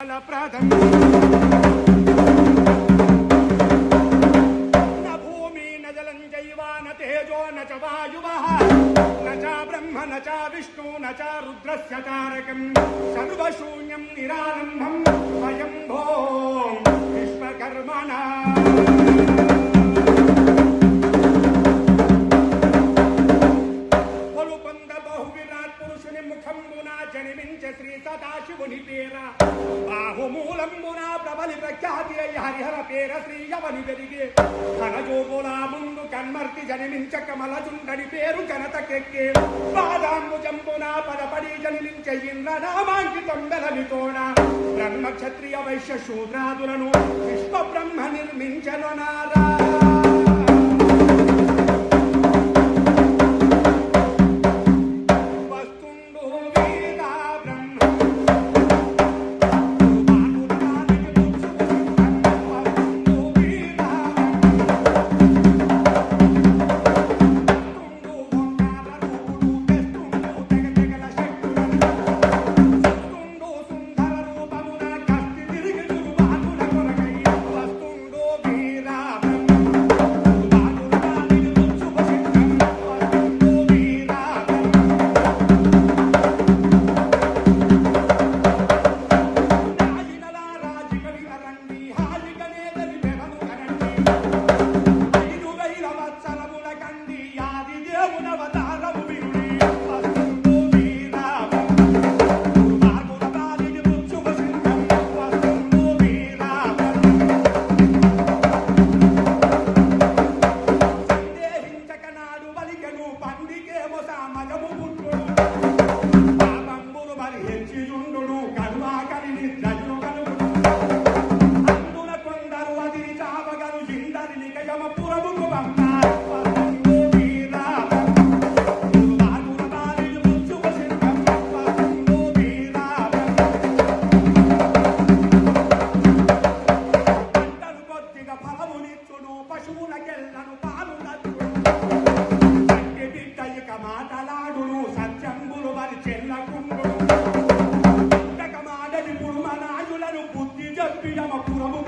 न भूमि न जलं जैवा न तेजो न च वायुवः न च ब्रह्म न च विष्णु न च रुद्रस्य तारकम् सर्वशून्यम् निरारम्भम् अयं भो बहुविरा పురుషుని ముఖంబున జన్మించ శ్రీ సదాశివుని పేర. బాహుమూలంబున ప్రబలి ప్రఖ్యాతి అయ్యి హరిహర పేర శ్రీయవని జరిగే ఘనజోగులా ముందు కన్మర్తి జన్మించ కమలచుండని పేరు జనతకెక్కే పాదాంబుజంబున పదపడి జన్మించ ఇంద్రనామాంకితం బెలమి కూడా బ్రహ్మ క్షత్రియ వైశ్య శూద్రాదులను విశ్వ బ్రహ్మ నిర్మించను నారా pijama pura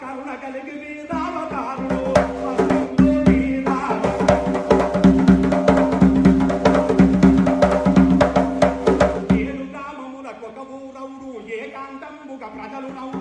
కరుణ కలిగి మీద అవతారుడు ప్రజలు నవ్వు